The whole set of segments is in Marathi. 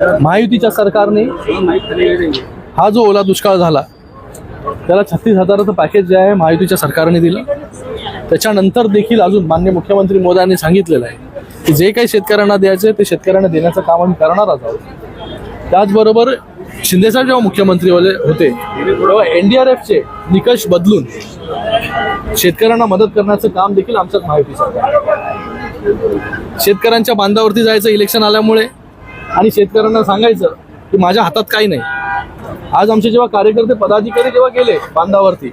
महायुतीच्या सरकारने हा जो ओला दुष्काळ झाला त्याला छत्तीस हजाराचं पॅकेज जे आहे महायुतीच्या सरकारने दिलं. त्याच्यानंतर देखील अजून मान्य मुख्यमंत्री मोदी सांगितलेलं आहे की जे काही शेतकऱ्यांना द्यायचे ते शेतकऱ्यांना देण्याचं काम आम्ही करणारच आहोत. त्याचबरोबर शिंदेसाहेब जेव्हा मुख्यमंत्री होते तेव्हा एन डी आर निकष बदलून शेतकऱ्यांना मदत करण्याचं काम देखील आमच्याच महायुती सरकार शेतकऱ्यांच्या बांधावरती जायचं इलेक्शन आल्यामुळे आणि शेतकऱ्यांना सांगायचं की माझ्या हातात काही नाही. आज आमचे जेव्हा कार्यकर्ते पदाधिकारी जेव्हा गेले बांधावरती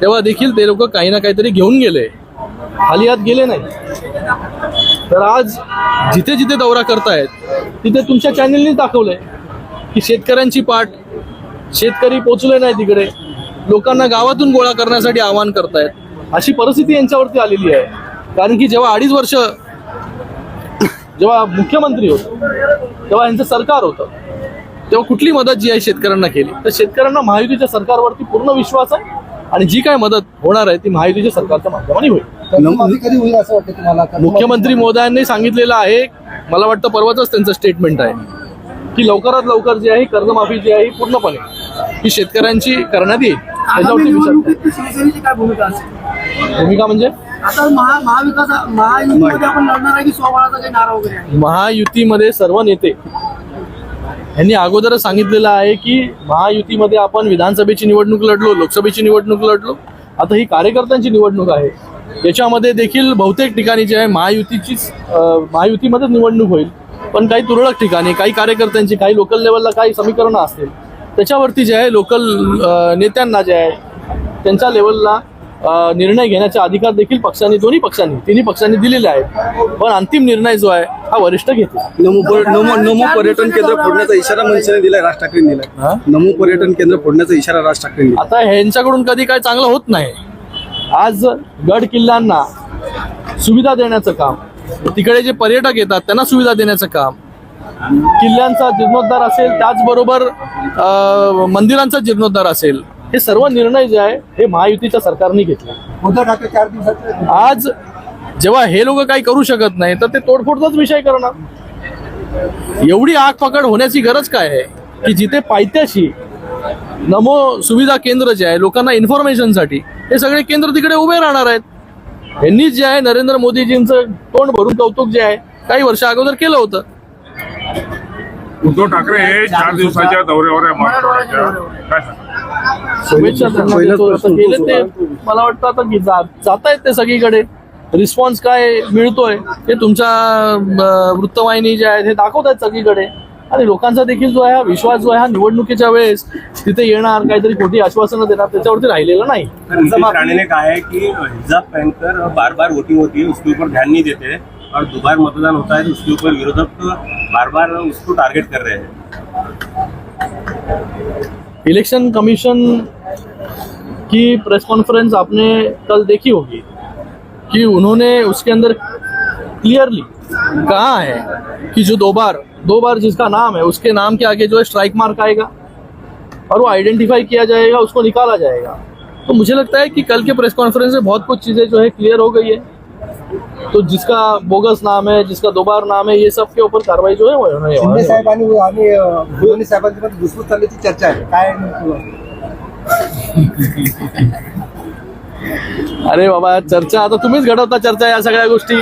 तेव्हा देखील ते लोक काही ना काहीतरी घेऊन गेले. खाली हात गेले नाही. तर आज जिथे जिथे दौरा करतायत तिथे तुमच्या चॅनेलनीच दाखवलंय की शेतकऱ्यांची पाठ शेतकरी पोचले नाही तिकडे. लोकांना गावातून गोळा करण्यासाठी आवाहन करतायत. अशी परिस्थिती यांच्यावरती आलेली आहे. कारण की जेव्हा अडीच वर्ष जेव्हा मुख्यमंत्री होते तेव्हा यांचं सरकार होतं. तेव्हा कुठली मदत जी आहे शेतकऱ्यांना केली? तर शेतकऱ्यांना महायुतीच्या सरकारवरती पूर्ण विश्वास आहे आणि जी काय मदत होणार आहे ती महायुतीच्या सरकारच्या माध्यमाने होईल. असं वाटतं तुम्हाला? मुख्यमंत्री मोदयांनी सांगितलेलं आहे मला वाटतं परवाच त्यांचं स्टेटमेंट आहे की लवकरात लवकर जी आहे कर्जमाफी जी आहे पूर्णपणे ही शेतकऱ्यांची करण्यात येईल. त्याच्यावरती भूमिका म्हणजे? आता महा महाविकास महायुतीमध्ये आपण लढणार आहे की स्वबळाचा काही नारा वगैरे आहे? महायुतीमध्ये सर्व नेते यांनी अगोदरच सांगितलेलं आहे की महायुतीमध्ये आपण विधानसभेची निवडणूक लढलो लोकसभेची निवडणूक लढलो. आता ही कार्यकर्त्यांची निवडणूक आहे. याच्यामध्ये देखील बहुतेक ठिकाणी जे आहे महायुतीचीच महायुतीमध्येच निवडणूक होईल. पण काही तुरळक ठिकाणी काही कार्यकर्त्यांची काही लोकल लेवलला काही समीकरणं असतील. त्याच्यावरती जे आहे लोकल नेत्यांना जे आहे त्यांच्या लेवलला निर्णय घेण्याचा अधिकार देखील पक्षांनी दोन्ही पक्षांनी तिन्ही पक्षांनी दिलेले आहेत. पण अंतिम निर्णय जो आहे हा वरिष्ठ घेतील. नमो पर- नमो नमो पर्यटन केंद्र फोडण्याचा इशारा मनसेने दिलाय राज ठाकरेंनी हा? दिलाय नमो पर्यटन केंद्र फोडण्याचा इशारा राज ठाकरेंनी दिला आता ह्यांच्याकडून कधी काय चांगलं होत नाही. आज गड किल्ल्यांना सुविधा देण्याचं काम तिकडे जे पर्यटक येतात त्यांना सुविधा देण्याचं काम किल्ल्यांचा जीर्णोद्धार असेल त्याचबरोबर मंदिरांचा जीर्णोद्धार असेल हे सर्व निर्णय जे आहे हे महायुतीच्या सरकारने घेतले. उद्धव ठाकरे चार दिवसात आज जेव्हा हे लोक काही करू शकत नाही तर ते तोडफोडचाच विषय करणार. एवढी आग पकड होण्याची गरज काय आहे? की जिथे पायथ्याशी नमो सुविधा केंद्र जे आहे लोकांना इन्फॉर्मेशनसाठी हे सगळे केंद्र तिकडे उभे राहणार आहेत. यांनी जे आहे नरेंद्र मोदीजींचं तोंड भरून कौतुक जे आहे काही वर्ष अगोदर केलं होतं. उद्धव ठाकरे हे चार दिवसाच्या दौऱ्यावर आहे मराठवाड्याच्या काय सांगा शुभेच्छा त्यांना पहिलाच देतो. आता प्रश्न गेले होतो. ते. मला वाटतं आता की जा- जात आहेत ते सगळीकडे. रिस्पॉन्स काय मिळतोय ते तुमच्या अं, वृत्तवाहिनी जे आहेत हे दाखवत आहेत सगळीकडे. आणि लोकांचा देखील जो आहे हा विश्वास जो आहे हा निवडणुकीच्या वेळेस तिथे येणार काहीतरी खोटी आश्वासनं देणार त्याच्यावरती राहिलेलं नाही. नीतीश राणे ने कहा है कि हिजाब पहनकर बार बार वोटिंग होती है उसके ऊपर ध्यान नहीं देते और दोबारा मतदान होता है तो उसके ऊपर विरोधक बार बार उसको टारगेट कर रहे हैं. इलेक्शन कमीशन की प्रेस कॉन्फ्रेंस आपने कल देखी होगी कि उन्होंने उसके अंदर क्लियरली कहा है कि जो दो बार दो बार जिसका नाम है, उसके नाम के आगे जो है स्ट्राइक मार्क आएगा और वो आइडेंटिफाई किया जाएगा, उसको निकाला जाएगा। तो मुझे लगता है कि कल के प्रेस कॉन्फ्रेंस में बहुत कुछ चीज़ें जो है क्लियर हो गई है। तो जिसका बोगस नाम है जिसका दोबार नाम है ये सब के ऊपर कार्रवाई जो है वो होने शिंदे वाली है। साहेब आणि घुसफूस चालल्याची चर्चा आहे काय? अरे बाबा चर्चा आता तुम्हीच घडवता चर्चा या सगळ्या गोष्टी